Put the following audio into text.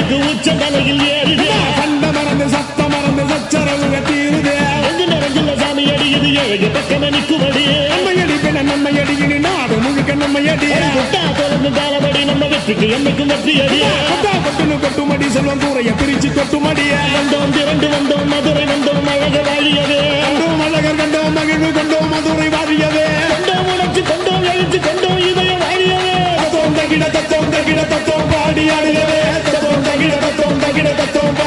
அச்சம் தலையில் ஏறுதே. கண்ட மறந்து சத்த மறந்து சச்சரவுக தீருதே. எங்கு நிறைஞ்சுள்ள சாமி அடியுது ஏழு பக்கம் நிற்குமடி நம்மையடி பின்ன நம்மையடி இனி நாடு முழுக்க நம்மையடி. கொட்டா தொடர்ந்து தாளபடி நம்ம வெற்றிக்கு என்னைக்கும் வெற்றி அடியே கொட்டா கொட்டுனு கொட்டுமடி செல்வம் கூரைய பிரிச்சு கொட்டுமடிய வந்தோம் திரண்டு வந்தோம் மதுரை வந்தோம் அழக வாழியவே கண்டோம் அழகர் கண்டோம் மகிழ்வு கண்டோம் மதுரை வாழியவே கொண்டோம் உணர்ச்சி கொண்டோம் எழுச்சி கொண்டோம் இதயம் வாழியவே தத்தோம் தகிட தத்தோம் தகிட தத்தோம் that don't